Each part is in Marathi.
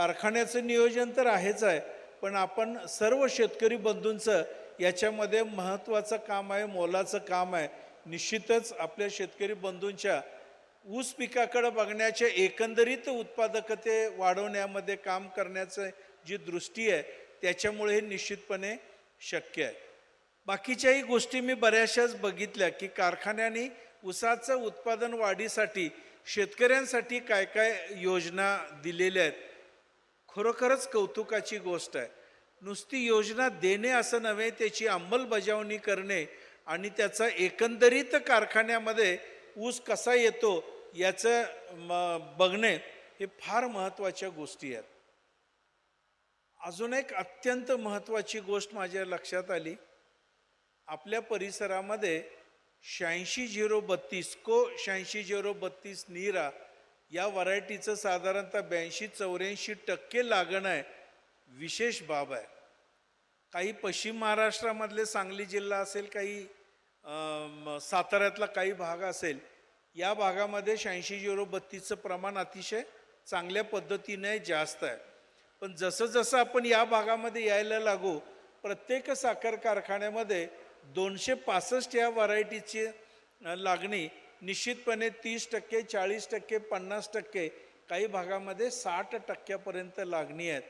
कारखान्याचं नियोजन तर आहेच आहे पण आपण सर्व शेतकरी बंधूंचं याच्यामध्ये महत्त्वाचं काम आहे मोलाचं काम आहे. निश्चितच आपल्या शेतकरी बंधूंच्या ऊस पिकाकडं बघण्याच्या एकंदरीत उत्पादकते वाढवण्यामध्ये काम करण्याचं जी दृष्टी आहे त्याच्यामुळे हे निश्चितपणे शक्य आहे. बाकीच्याही गोष्टी मी बऱ्याचशाच बघितल्या की कारखान्यांनी ऊसाचं उत्पादन वाढीसाठी शेतकऱ्यांसाठी काय काय योजना दिलेल्या आहेत खरोखरच कौतुकाची गोष्ट आहे. नुसती योजना देणे असं नव्हे त्याची अंमलबजावणी करणे आणि त्याचा एकंदरीत कारखान्यामध्ये ऊस कसा येतो याचं म, बघणे हे फार महत्त्वाच्या गोष्टी आहेत. अजून एक अत्यंत महत्त्वाची गोष्ट माझ्या लक्षात आली. आपल्या परिसरामध्ये शहाऐंशी झिरो बत्तीस को शहाऐंशी झिरो बत्तीस नीरा या व्हरायटीचं साधारणतः ब्याऐंशी चौऱ्याऐंशी टक्के लागण आहे. विशेष बाब आहे. काही पश्चिम महाराष्ट्रामधले सांगली जिल्हा असेल काही साताऱ्यातला काही भाग असेल या भागामध्ये शहाऐंशी झिरो बत्तीसचं प्रमाण अतिशय चांगल्या पद्धतीने जास्त आहे. पण जसं जसं आपण या भागामध्ये यायला लागू प्रत्येक साखर कारखान्यामध्ये दोनशे पासष्ट या व्हरायटीची लागणी निश्चितपणे तीस टक्के चाळीस टक्के पन्नास टक्के काही भागामध्ये साठ टक्क्यापर्यंत लागणी आहेत.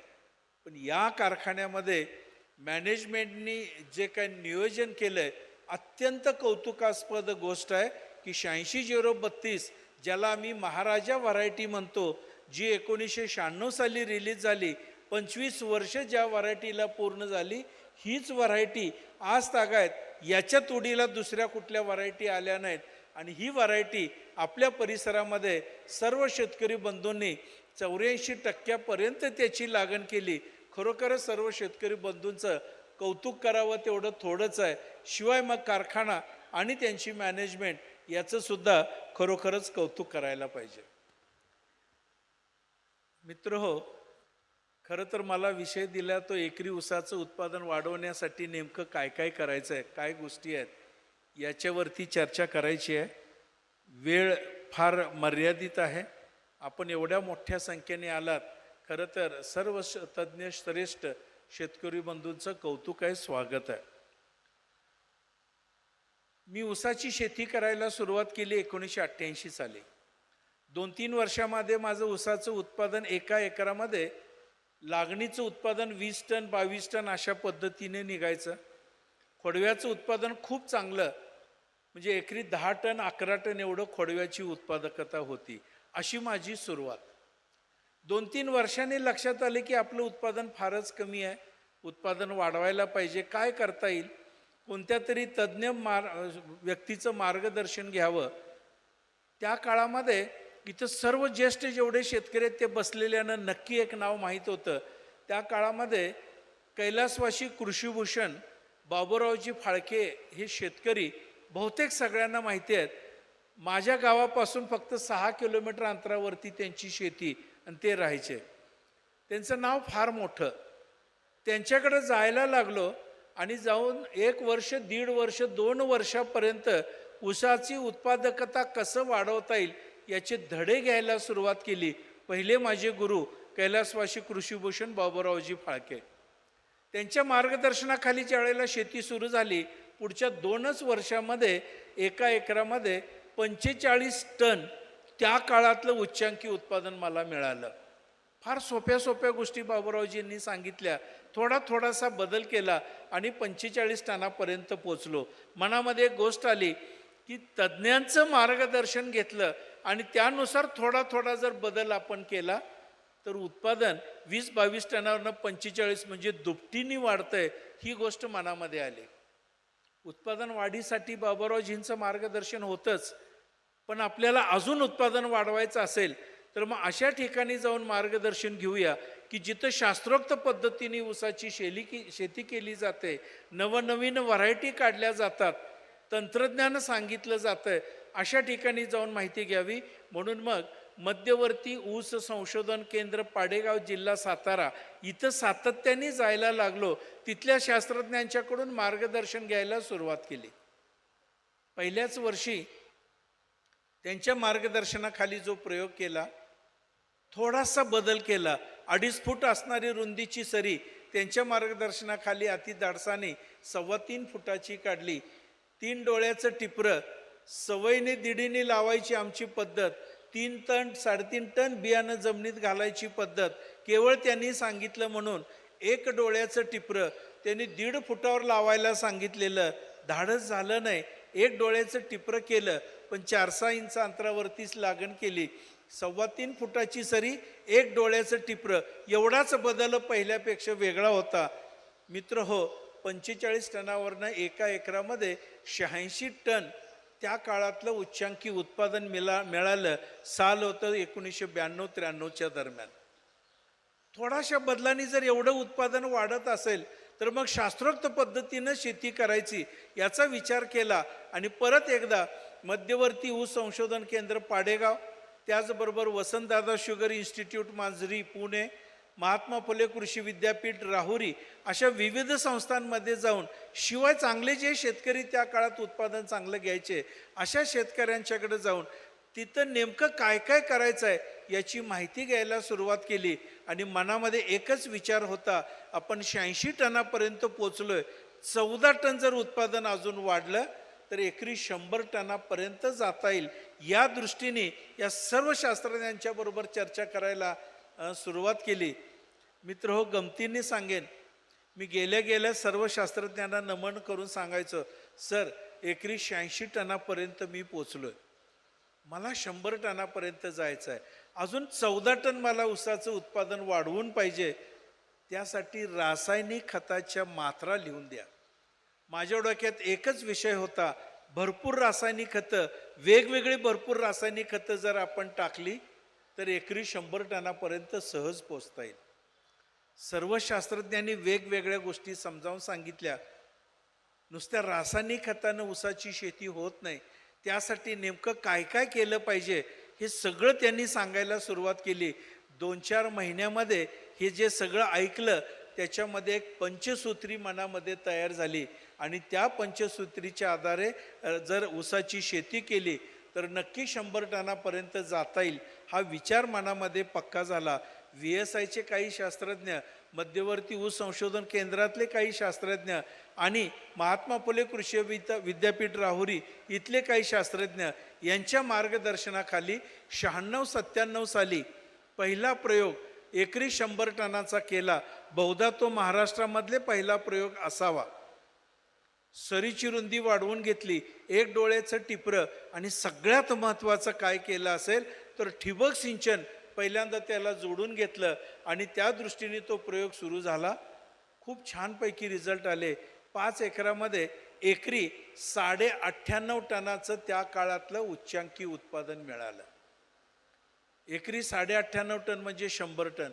पण या कारखान्यामध्ये मॅनेजमेंटनी जे काही नियोजन केलं आहे अत्यंत कौतुकास्पद गोष्ट आहे की शहाऐंशी झिरो बत्तीस ज्याला आम्ही महाराजा व्हरायटी म्हणतो जी एकोणीसशे शहाण्णव साली रिलीज झाली पंचवीस वर्ष ज्या व्हरायटीला पूर्ण झाली हीच व्हरायटी आज तागायत. याच्या तोडीला दुसऱ्या कुठल्या व्हरायटी आल्या नाहीत. आणि ही व्हरायटी आपल्या परिसरामध्ये सर्व शेतकरी बंधूंनी चौऱ्याऐंशी टक्क्यापर्यंत त्याची लागण केली. खरोखरच सर्व शेतकरी बंधूंचं कौतुक करावं तेवढं थोडंच आहे. शिवाय मग कारखाना आणि त्यांची मॅनेजमेंट याचंसुद्धा खरोखरच कौतुक करायला पाहिजे. मित्र हो खरं तर मला विषय दिला तो एकरी ऊसाचं उत्पादन वाढवण्यासाठी नेमकं काय काय करायचं आहे काय गोष्टी आहेत? याच्यावरती चर्चा करायची आहे. वेळ फार मर्यादित आहे. आपण एवढ्या मोठ्या संख्येने आलात खरं तर सर्व श- तज्ज्ञ श्रेष्ठ शेतकरी बंधूंचं कौतुक आहे स्वागत आहे. मी ऊसाची शेती करायला सुरुवात केली एकोणीसशे अठ्ठ्याऐंशी साली. दोन तीन वर्षामध्ये माझं ऊसाचं उत्पादन एका एकरामध्ये लागणीचं उत्पादन वीस टन बावीस टन अशा पद्धतीने निघायचं. खोडव्याचं उत्पादन खूप चांगलं. म्हणजे एकरी दहा टन अकरा टन एवढं खोडव्याची उत्पादकता होती. अशी माझी सुरुवात. दोन तीन वर्षांनी लक्षात आले की आपलं उत्पादन फारच कमी आहे. उत्पादन वाढवायला पाहिजे. काय करता येईल? कोणत्या तरी तज्ज्ञ मार व्यक्तीचं मार्गदर्शन घ्यावं. त्या काळामध्ये इथं सर्व ज्येष्ठ जेवढे शेतकरी आहेत ते बसलेल्यानं नक्की एक नाव माहीत होतं. त्या काळामध्ये कैलासवाशी कृषीभूषण बाबूरावजी फाळके हे शेतकरी बहुतेक सगळ्यांना माहिती आहेत माझ्या गावापासून फक्त सहा किलोमीटर अंतरावरती त्यांची शेती आणि ते राहायचे. त्यांचं नाव फार मोठं. त्यांच्याकडे जायला लागलो आणि जाऊन एक वर्ष दीड वर्ष दोन वर्षापर्यंत ऊसाची उत्पादकता कसं वाढवता येईल याचे धडे घ्यायला सुरुवात केली. पहिले माझे गुरु कैलासवाशी कृषीभूषण बाबूरावजी फाळके. त्यांच्या मार्गदर्शनाखाली ज्या वेळेला शेती सुरू झाली. पुढच्या दोनच वर्षामध्ये एका एकरामध्ये पंचेचाळीस टन त्या काळातलं उच्चांकी उत्पादन मला मिळालं. फार सोप्या सोप्या गोष्टी बाबूरावजींनी सांगितल्या. थोडा थोडासा बदल केला आणि पंचेचाळीस टनापर्यंत पोचलो मनामध्ये एक गोष्ट आली की तज्ज्ञांचं मार्गदर्शन घेतलं आणि त्यानुसार थोडा थोडा जर बदल आपण केला तर उत्पादन वीस बावीस टनावरनं पंचेचाळीस म्हणजे दुपटीने वाढतंय ही गोष्ट मनामध्ये आली. उत्पादन वाढीसाठी बाबूरावजींचं मार्गदर्शन होतंच पण आपल्याला अजून उत्पादन वाढवायचं असेल तर मग अशा ठिकाणी जाऊन मार्गदर्शन घेऊया की जिथं शास्त्रोक्त पद्धतीने ऊसाची शेली की शेती केली जाते नवनवीन व्हरायटी काढल्या जातात तंत्रज्ञान सांगितलं जातं अशा ठिकाणी जाऊन माहिती घ्यावी म्हणून मग मध्यवर्ती ऊस संशोधन केंद्र पाडेगाव जिल्हा सातारा इथं सातत्याने जायला लागलो. तिथल्या शास्त्रज्ञांच्याकडून मार्गदर्शन घ्यायला सुरुवात केली. पहिल्याच वर्षी त्यांच्या मार्गदर्शनाखाली जो प्रयोग केला थोडासा बदल केला. अडीच फूट असणारी रुंदीची सरी त्यांच्या मार्गदर्शनाखाली अति दाडसाने सव्वा तीन फुटाची काढली. तीन डोळ्याचं टिपरं सवयीने दिडीने लावायची आमची पद्धत तीन टन साडेतीन टन बियाणं जमिनीत घालायची पद्धत केवळ त्यांनी सांगितलं म्हणून एक डोळ्याचं टिपरं त्यांनी दीड फुटावर लावायला सांगितलेलं. धाडस झालं नाही. एक डोळ्याचं टिपरं केलं. पण चार सहा इंच अंतरावरतीच लागण केली. सव्वा तीन फुटाची सरी एक डोळ्याचं टिपरं. एवढाच बदल पहिल्यापेक्षा वेगळा होता. मित्र हो पंचेचाळीस टनावरनं एका एकरामध्ये शहाऐंशी टन त्या काळातलं उच्चांकी उत्पादन मिळा मिळालं साल होतं एकोणीसशे ब्याण्णव त्र्याण्णवच्या दरम्यान. थोड्याशा बदलांनी जर एवढं उत्पादन वाढत असेल तर मग शास्त्रोक्त पद्धतीनं शेती करायची याचा विचार केला आणि परत एकदा मध्यवर्ती ऊस संशोधन केंद्र पाडेगाव त्याचबरोबर वसंतदादा शुगर इन्स्टिट्यूट मांजरी पुणे महात्मा फुले कृषी विद्यापीठ राहुरी अशा विविध संस्थांमध्ये जाऊन शिवाय चांगले जे शेतकरी त्या काळात उत्पादन चांगलं घ्यायचे अशा शेतकऱ्यांच्याकडे जाऊन तिथं नेमकं काय काय करायचं आहे याची माहिती घ्यायला सुरुवात केली. आणि मनामध्ये एकच विचार होता आपण शहाऐंशी टनापर्यंत पोचलो आहे चौदा टन जर उत्पादन अजून वाढलं तर एकरी शंभर टनापर्यंत जाता येईल. या दृष्टीने या सर्व शास्त्रज्ञांच्याबरोबर चर्चा करायला सुरुवात केली. मित्र हो गमतीने सांगेन. मी गेल्या गेल्या सर्व शास्त्रज्ञांना नमन करून सांगायचं सर एकरी शहाऐंशी टनापर्यंत मी पोचलोय. मला शंभर टनापर्यंत जायचं आहे अजून चौदा टन मला ऊसाचं उत्पादन वाढवून पाहिजे. त्यासाठी रासायनिक खताच्या मात्रा लिहून द्या. माझ्या डोक्यात एकच विषय होता भरपूर रासायनिक खतं वेगवेगळी भरपूर रासायनिक खतं जर आपण टाकली तर एकरी शंभर टनापर्यंत सहज पोचता येईल. सर्व शास्त्रज्ञांनी वेगवेगळ्या गोष्टी समजावून सांगितल्या. नुसत्या रासायनिक खतानं ऊसाची शेती होत नाही. त्यासाठी नेमकं काय काय केलं पाहिजे हे सगळं त्यांनी सांगायला सुरुवात केली. दोन चार महिन्यामध्ये हे जे सगळं ऐकलं त्याच्यामध्ये एक पंचसूत्री मनामध्ये तयार झाली. आणि त्या पंचसूत्रीच्या आधारे जर ऊसाची शेती केली तर नक्की शंभर टनापर्यंत जाता येईल. हा विचार मनामध्ये पक्का झाला. व्ही एस आयचे काही शास्त्रज्ञ मध्यवर्ती ऊस संशोधन केंद्रातले काही शास्त्रज्ञ आणि महात्मा फुले कृषी विद्या विद्यापीठ राहुरी इथले काही शास्त्रज्ञ यांच्या मार्गदर्शनाखाली शहाण्णव सत्त्याण्णव साली पहिला प्रयोग एकरी शंभर टनाचा केला. बहुधा तो महाराष्ट्रामधले पहिला प्रयोग असावा. सरीची रुंदी वाढवून घेतली. एक डोळ्याचं टिपरं आणि सगळ्यात महत्त्वाचं काय केलं असेल? तर ठिबक सिंचन पहिल्यांदा त्याला जोडून घेतलं आणि त्या दृष्टीने तो प्रयोग सुरू झाला. खूप छानपैकी रिझल्ट आले. पाच एकरामध्ये एकरी साडे अठ्ठ्याण्णव टनाचं त्या काळातलं उच्चांकी उत्पादन मिळालं. एकरी साडे अठ्ठ्याण्णव टन म्हणजे शंभर टन.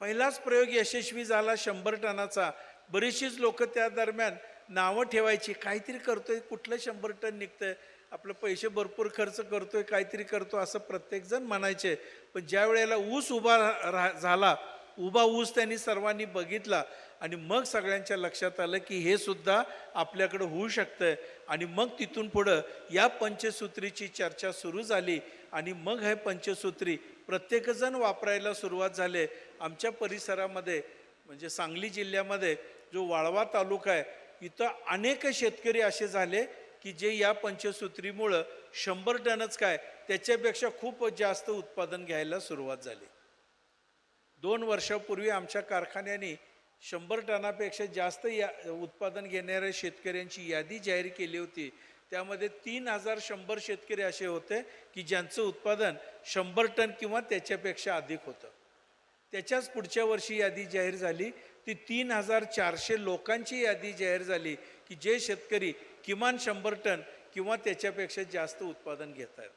पहिलाच प्रयोग यशस्वी झाला शंभर टनाचा. बरीचशीच लोक त्या दरम्यान नावं ठेवायची. काहीतरी करतोय कुठलं शंभर टन निघतंय? आपलं पैसे भरपूर खर्च करतोय काहीतरी करतो असं प्रत्येकजण म्हणायचे. पण ज्या वेळेला ऊस उभा रा- झाला उभा ऊस त्यांनी सर्वांनी बघितला आणि मग सगळ्यांच्या लक्षात आलं की हे सुद्धा आपल्याकडं होऊ शकतं आणि मग तिथून पुढं या पंचसूत्रीची चर्चा सुरू झाली आणि मग हे पंचसूत्री प्रत्येकजण वापरायला सुरुवात झाले. आमच्या परिसरामध्ये म्हणजे सांगली जिल्ह्यामध्ये जो वाळवा तालुका आहे इथं अनेक शेतकरी असे झाले की जे या पंचसूत्रीमुळं शंभर टनच काय त्याच्यापेक्षा खूप जास्त उत्पादन घ्यायला सुरुवात झाली. दोन वर्षापूर्वी आमच्या कारखान्याने शंभर टनापेक्षा जास्त या उत्पादन घेणाऱ्या शेतकऱ्यांची यादी जाहीर केली होती. त्यामध्ये तीन हजार शंभर शेतकरी असे होते की ज्यांचं उत्पादन शंभर टन किंवा त्याच्यापेक्षा अधिक होतं. त्याच्याच पुढच्या वर्षी यादी जाहीर झाली. ती तीन हजार चारशे लोकांची यादी जाहीर झाली की जे शेतकरी किमान शंभर टन किंवा त्याच्यापेक्षा जास्त उत्पादन घेत आहेत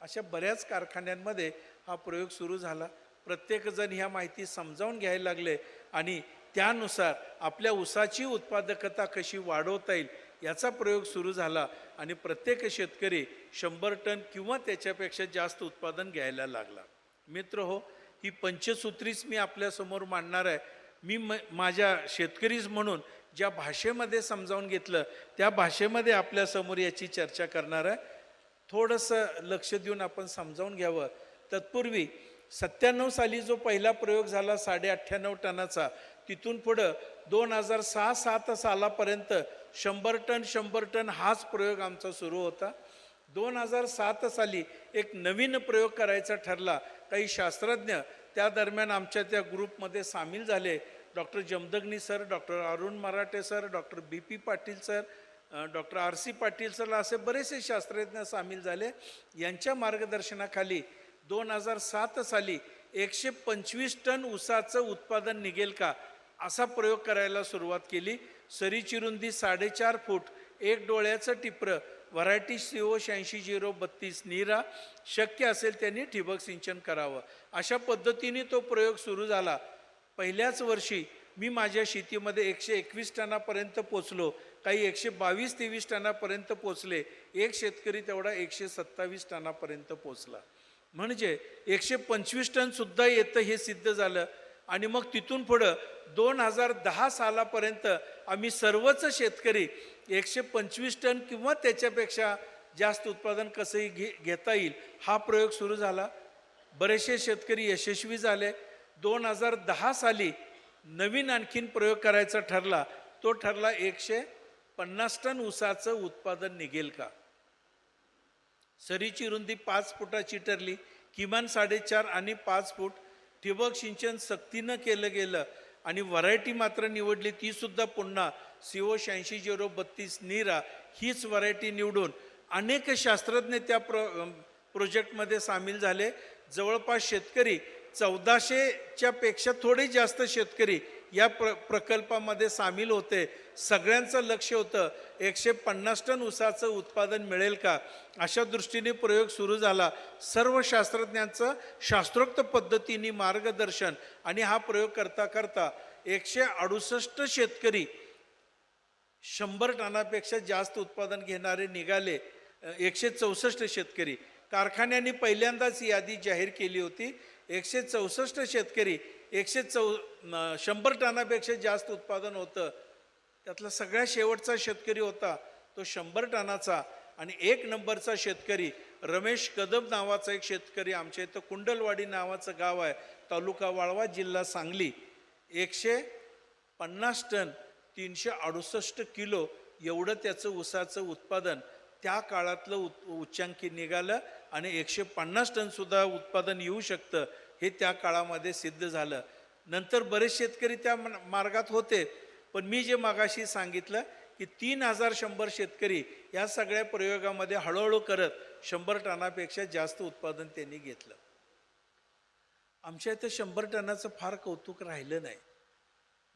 अशा बऱ्याच कारखान्यांमध्ये हा प्रयोग सुरू झाला. प्रत्येकजण ह्या माहिती समजावून घ्यायला लागले आणि त्यानुसार आपल्या ऊसाची उत्पादकता कशी वाढवता येईल याचा प्रयोग सुरू झाला आणि प्रत्येक शेतकरी शंभर टन किंवा त्याच्यापेक्षा जास्त उत्पादन घ्यायला लागला. मित्र हो ही पंचसूत्रीच मी आपल्यासमोर मांडणार आहे. मी म माझ्या शेतकरीच म्हणून ज्या भाषेमध्ये समजावून घेतलं त्या भाषेमध्ये आपल्यासमोर याची चर्चा करणार आहे थोडंसं लक्ष देऊन आपण समजावून घ्यावं. तत्पूर्वी सत्त्याण्णव साली जो पहिला प्रयोग झाला साडे अठ्ठ्याण्णव टनाचा तिथून पुढं दोन हजार सहा सात सालापर्यंत शंभर टन शंभर टन हाच प्रयोग आमचा सुरू होता. दोन हजार सात साली एक नवीन प्रयोग करायचा ठरला. काही शास्त्रज्ञ त्या दरम्यान आमच्या त्या ग्रुपमध्ये सामील झाले. Doctor Jamadagni sir doctor Arun Marathe sir doctor B P Patil sir doctor R C Patil sir असे बरेचसे शास्त्रज्ञ सामील झाले. यांच्या मार्गदर्शनाखाली दोन हजार सात साली एकशे पंचवीस टन ऊसाचं उत्पादन निघेल का असा प्रयोग करायला सुरुवात केली. सरीची रुंदी साडेचार फूट एक डोळ्याचं टिपरं व्हरायटी सी ओ शहाऐंशी झिरो बत्तीस निरा शक्य असेल त्यांनी ठिबक सिंचन करावं. अशा पद्धतीने तो प्रयोग सुरू झाला. पहिल्याच वर्षी मी माझ्या शेतीमध्ये एकशे एकवीस टनापर्यंत पोचलो. काही एकशे बावीस तेवीस टनापर्यंत पोचले. एक शेतकरी तेवढा एकशे सत्तावीस टनापर्यंत पोचला. म्हणजे एकशे पंचवीस टन सुद्धा येतं हे सिद्ध झालं. आणि मग तिथून पुढं दोन हजार दहा सालापर्यंत आम्ही सर्वच शेतकरी एकशे पंचवीस टन किंवा त्याच्यापेक्षा जास्त उत्पादन कसंही घे घेता येईल हा प्रयोग सुरू झाला. बरेचसे शेतकरी यशस्वी झाले. दोन हजार दहा साली नवीन आणखीन प्रयोग करायचा ठरला. तो ठरला एकशे पन्नास टन ऊसाचं उत्पादन निघेल का? सरीची रुंदी पाच फुटाची ठरली. किमान साडेचार आणि पाच फूट ठिबक सिंचन सक्तीनं केलं गेलं आणि व्हरायटी मात्र निवडली. ती सुद्धा पुन्हा सीओ शहाऐंशी झिरो बत्तीस नीरा हीच व्हरायटी निवडून अनेक शास्त्रज्ञ त्या प्रो प्रोजेक्टमध्ये सामील झाले. जवळपास शेतकरी चौदाशेच्या पेक्षा थोडे जास्त शेतकरी या प्र प्रकल्पामध्ये सामील होते. सगळ्यांचं लक्ष होतं एकशे पन्नास टन ऊसाचं उत्पादन मिळेल का? अशा दृष्टीने प्रयोग सुरू झाला. सर्व शास्त्रज्ञांचं शास्त्रोक्त पद्धतीने मार्गदर्शन आणि हा प्रयोग करता करता एकशे अडुसष्ट शेतकरी शंभर टनापेक्षा जास्त उत्पादन घेणारे निघाले. एकशे चौसष्ट शेतकरी. कारखान्यांनी पहिल्यांदाच यादी जाहीर केली होती. एकशे चौसष्ट शेतकरी एकशे चौ शंभर टनापेक्षा जास्त उत्पादन होतं. त्यातला सगळ्या शेवटचा शेतकरी होता तो शंभर टनाचा. आणि एक नंबरचा शेतकरी रमेश कदम नावाचा एक शेतकरी आमच्या इथं कुंडलवाडी नावाचं गाव आहे तालुका वाळवा जिल्हा सांगली. एकशे पन्नास टन तीनशे अडुसष्ट किलो एवढं त्याचं ऊसाचं उत्पादन त्या काळातलं उत् उच्चांकी निघालं. आणि एकशे पन्नास टनसुद्धा उत्पादन येऊ शकतं हे त्या काळामध्ये सिद्ध झालं. नंतर बरेच शेतकरी त्या मार्गात होते. पण मी जे मागाशी सांगितलं की तीन हजार शंभर शेतकरी या सगळ्या प्रयोगामध्ये हळूहळू करत शंभर टनापेक्षा जास्त उत्पादन त्यांनी घेतलं. आमच्या इथं शंभर टनाचं फार कौतुक राहिलं नाही.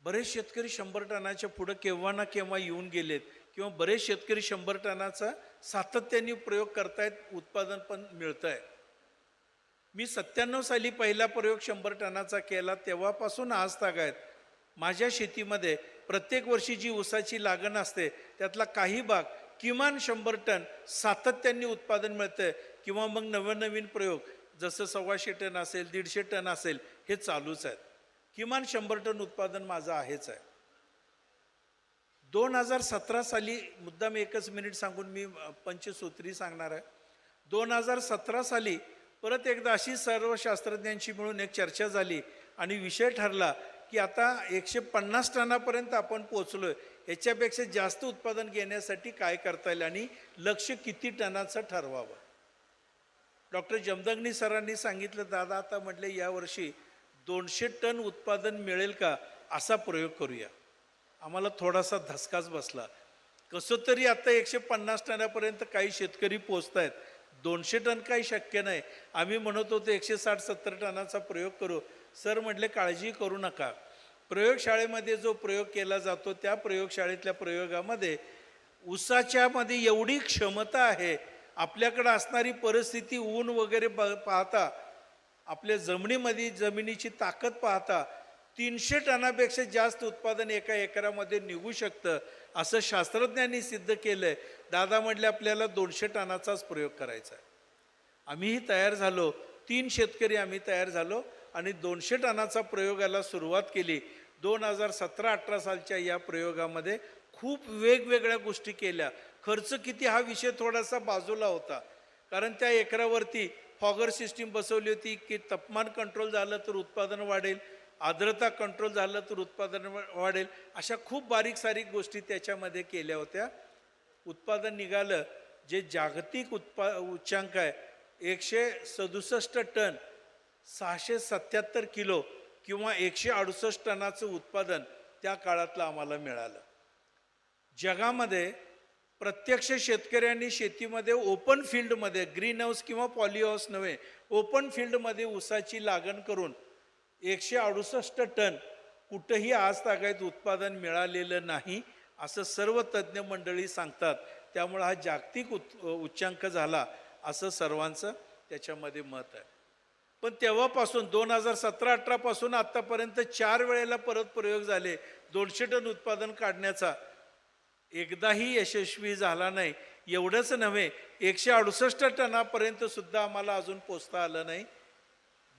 बरेच शेतकरी शंभर टनाच्या पुढं केव्हा ना केव्हा येऊन गेलेत. किंवा बरेच शेतकरी शंभर टनाचा सातत्याने प्रयोग करतायत उत्पादन पण मिळतं आहे मी सत्त्याण्णव साली पहिला प्रयोग शंभर टनाचा केला तेव्हापासून आज आहेत. माझ्या शेतीमध्ये प्रत्येक वर्षी जी ऊसाची लागण असते त्यातला काही भाग किमान शंभर टन सातत्याने उत्पादन मिळतंय किंवा मग नवीन नवीन प्रयोग जसं सव्वाशे टन असेल दीडशे टन असेल हे चालूच आहेत. किमान शंभर टन उत्पादन माझं आहेच आहे. दोन हजार सतरा साली मुद्दाम एकच मिनिट सांगून मी पंचसूत्री सांगणार आहे. दोन हजार सतरा साली परत एकदा अशी सर्व शास्त्रज्ञांशी मिळून एक चर्चा झाली आणि विषय ठरला की आता एकशे पन्नास टनापर्यंत आपण पोचलोय याच्यापेक्षा जास्त उत्पादन घेण्यासाठी काय करता येईल आणि लक्ष किती टनाचं ठरवावं? डॉक्टर जमदग्नी सरांनी सांगितलं दादा आता म्हटले यावर्षी दोनशे टन उत्पादन मिळेल का? असा प्रयोग करूया. आम्हाला थोडासा धसकाच बसला. कसं तरी आता एकशे पन्नास टनापर्यंत काही शेतकरी पोचत आहेत दोनशे टन काही शक्य नाही. आम्ही म्हणत होतो एकशे साठ सत्तर टनाचा प्रयोग करू. सर म्हटले काळजी करू नका. प्रयोगशाळेमध्ये जो प्रयोग केला जातो त्या प्रयोगशाळेतल्या प्रयोगामध्ये ऊसाच्यामध्ये एवढी क्षमता आहे आपल्याकडं असणारी परिस्थिती ऊन वगैरे ब पाहता आपल्या जमिनीमध्ये जमिनीची ताकद पाहता तीनशे टनापेक्षा जास्त उत्पादन एका एकरामध्ये निघू शकतं असं शास्त्रज्ञांनी सिद्ध केलं आहे दादा म्हटले आपल्याला दोनशे टनाचाच प्रयोग करायचा आहे. आम्हीही तयार झालो. तीन शेतकरी आम्ही तयार झालो आणि दोनशे टनाचा प्रयोगाला सुरुवात केली. दोन हजार सतरा अठरा सालच्या या प्रयोगामध्ये खूप वेगवेगळ्या गोष्टी केल्या. खर्च किती हा विषय थोडासा बाजूला होता. कारण त्या एकरावरती फॉगर सिस्टीम बसवली होती की तापमान कंट्रोल झालं तर उत्पादन वाढेल. आर्द्रता कंट्रोल झालं तर उत्पादन वाढेल. अशा खूप बारीक सारीक गोष्टी त्याच्यामध्ये केल्या होत्या. उत्पादन निघालं. जे जागतिक उत्पा उच्चांक आहे एकशे सदुसष्ट टन सहाशे सत्याहत्तर किलो किंवा एकशे अडुसष्ट टनाचं उत्पादन त्या काळातलं आम्हाला मिळालं. जगामध्ये प्रत्यक्ष शेतकऱ्यांनी शेतीमध्ये ओपन फील्डमध्ये ग्रीन हाऊस किंवा पॉली हाऊस नव्हे ओपन फील्डमध्ये ऊसाची लागण करून एकशे अडुसष्ट टन कुठंही आज तागायत उत्पादन मिळालेलं नाही असं सर्व तज्ज्ञ मंडळी सांगतात. त्यामुळं हा जागतिक उत् उच्चांक झाला असं सर्वांचं त्याच्यामध्ये मत आहे. पण तेव्हापासून दोन हजार सतरा अठरापासून आत्तापर्यंत चार वेळेला परत प्रयोग झाले. दोनशे टन उत्पादन काढण्याचा एकदाही यशस्वी झाला नाही. एवढंच नव्हे एकशे अडुसष्ट टनापर्यंत सुद्धा आम्हाला अजून पोचता आलं नाही.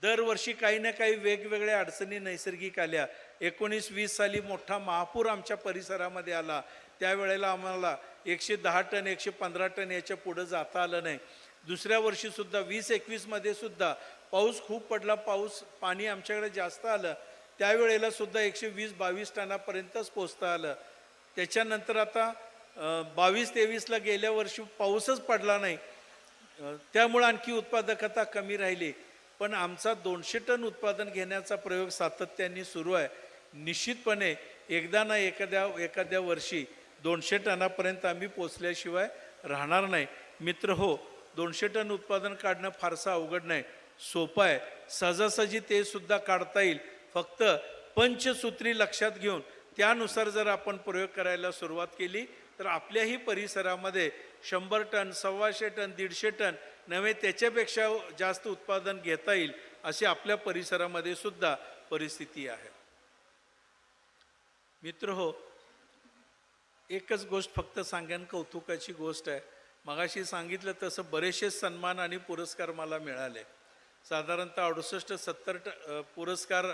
दरवर्षी काही ना काही वेगवेगळ्या अडचणी नैसर्गिक आल्या. एकोणीस वीस साली मोठा महापूर आमच्या परिसरामध्ये आला. त्यावेळेला आम्हाला एकशे दहा टन एकशे पंधरा टन याच्या पुढं जाता आलं नाही. दुसऱ्या वर्षीसुद्धा वीस एकवीसमध्ये सुद्धा पाऊस खूप पडला. पाऊस पाणी आमच्याकडे जास्त आलं. त्यावेळेला सुद्धा एकशे वीस बावीस टनापर्यंतच पोचता आलं. त्याच्यानंतर आता बावीस तेवीसला गेल्या वर्षी पाऊसच पडला नाही. त्यामुळं आणखी उत्पादकता कमी राहिली. पण आमचा दोनशे टन उत्पादन घेण्याचा प्रयोग सातत्याने सुरू आहे. निश्चितपणे एकदा ना एखाद्या एखाद्या वर्षी दोनशे टनापर्यंत आम्ही पोचल्याशिवाय राहणार नाही. मित्र हो दोनशे टन उत्पादन काढणं फारसं अवघड नाही. सोपं आहे. सहजासहजी ते सुद्धा काढता येईल. फक्त पंचसूत्री लक्षात घेऊन त्यानुसार जर आपण प्रयोग करायला सुरुवात केली तर आपल्याही परिसरामध्ये शंभर टन सव्वाशे टन दीडशे टन नव्हे त्याच्यापेक्षा जास्त उत्पादन घेता येईल अशी आपल्या परिसरामध्ये सुद्धा परिस्थिती आहे. मित्र हो एकच गोष्ट फक्त सांगेन कौतुकाची गोष्ट आहे. मगाशी सांगितलं तसं बरेचसे सन्मान आणि पुरस्कार मला मिळाले. साधारणतः अडुसष्ट सत्तर ट पुरस्कार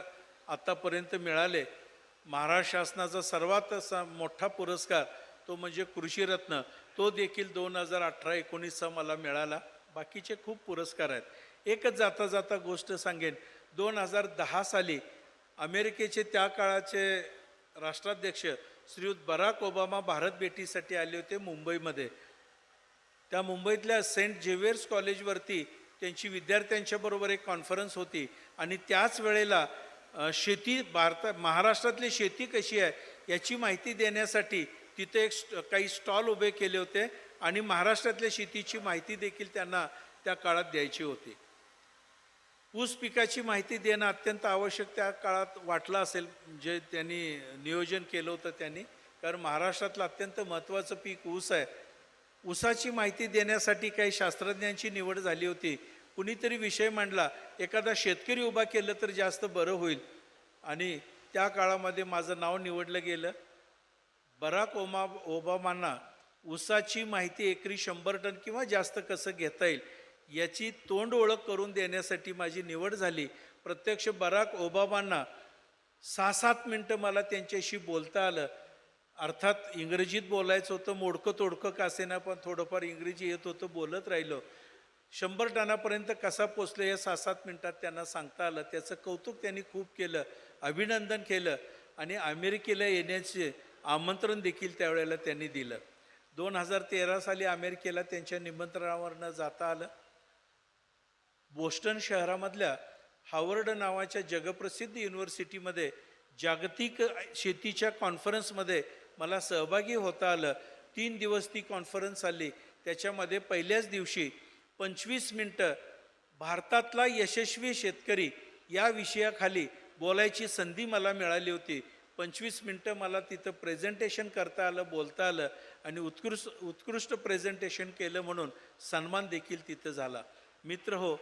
आत्तापर्यंत मिळाले. महाराष्ट्र शासनाचा सर्वात असा मोठा पुरस्कार तो म्हणजे कृषीरत्न तो देखील दोन हजार अठरा एकोणीसचा मला मिळाला. बाकीचे खूप पुरस्कार आहेत. एकच जाता जाता गोष्ट सांगेन. दोन हजार दहा साली अमेरिकेचे त्या काळाचे राष्ट्राध्यक्ष श्रीयुत बराक ओबामा भारत भेटीसाठी आले होते मुंबईमध्ये. त्या मुंबईतल्या सेंट झेवियर्स कॉलेजवरती त्यांची विद्यार्थ्यांच्या बरोबर एक कॉन्फरन्स होती आणि त्याच वेळेला शेती भारता महाराष्ट्रातली शेती कशी आहे याची माहिती देण्यासाठी तिथे एक काही स्टॉल उभे केले होते. आणि महाराष्ट्रातल्या शेतीची माहिती देखील त्यांना त्या काळात द्यायची होती. ऊस पिकाची माहिती देणं अत्यंत आवश्यक त्या काळात वाटलं असेल जे त्यांनी नियोजन केलं होतं त्यांनी. कारण महाराष्ट्रातलं अत्यंत महत्त्वाचं पीक ऊस आहे. ऊसाची माहिती देण्यासाठी काही शास्त्रज्ञांची निवड झाली होती. कुणीतरी विषय मांडला एखादा शेतकरी उभा केलं तर जास्त बरं होईल. आणि त्या काळामध्ये माझं नाव निवडलं गेलं. बराक ओमा ओबामांना ऊसाची माहिती एकरी शंभर टन किंवा जास्त कसं घेता येईल याची तोंड ओळख करून देण्यासाठी माझी निवड झाली. प्रत्यक्ष बराक ओबामांना सहा सात मिनटं मला त्यांच्याशी बोलता आलं. अर्थात इंग्रजीत बोलायचं होतं मोडकं तोडकं कासेना पण थोडंफार इंग्रजी येत होतं बोलत राहिलो. शंभर टनापर्यंत कसा पोचलं या सहा सात मिनटात त्यांना सांगता आलं. त्याचं कौतुक त्यांनी खूप केलं अभिनंदन केलं आणि अमेरिकेला येण्याचे आमंत्रण देखील त्यावेळेला त्यांनी दिलं. दोन हजार तेरा साली अमेरिकेला त्यांच्या निमंत्रणावरनं जाता आलं. बोस्टन शहरामधल्या हावर्ड नावाच्या जगप्रसिद्ध युनिव्हर्सिटीमध्ये जागतिक शेतीच्या कॉन्फरन्समध्ये मला सहभागी होता आलं. तीन दिवस ती कॉन्फरन्स आली. त्याच्यामध्ये पहिल्याच दिवशी पंचवीस मिनटं भारतातला यशस्वी शेतकरी या विषयाखाली बोलायची संधी मला मिळाली होती. पंचवीस मिनटं मला तिथं प्रेझेंटेशन करता आलं बोलता आलं आणि उत्कृष्ट उत्कृष्ट प्रेझेंटेशन केलं म्हणून सन्मान देखील तिथं झाला. मित्र हो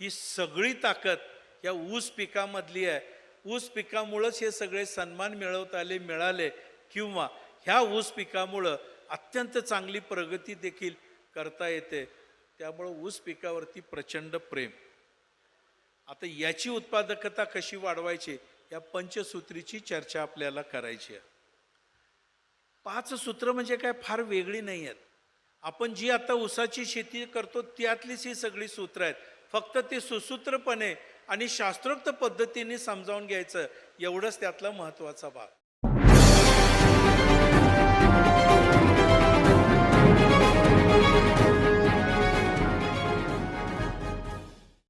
ही सगळी ताकद या ऊस पिकामधली आहे. ऊस पिकामुळंच हे सगळे सन्मान मिळवता आले मिळाले किंवा ह्या ऊस पिकामुळं अत्यंत चांगली प्रगती देखील करता येते. त्यामुळं ऊस पिकावरती प्रचंड प्रेम. आता याची उत्पादकता कशी वाढवायची? या पंचसूत्रीची चर्चा आपल्याला करायची आहे. पाच सूत्र म्हणजे काय? फार वेगळी नाही आहेत. आपण जी आता ऊसाची शेती करतो त्यातलीच ही सगळी सूत्र आहेत. फक्त ती सुसूत्रपणे आणि शास्त्रोक्त पद्धतीने समजावून घ्यायचं एवढंच त्यातला महत्त्वाचा भाग.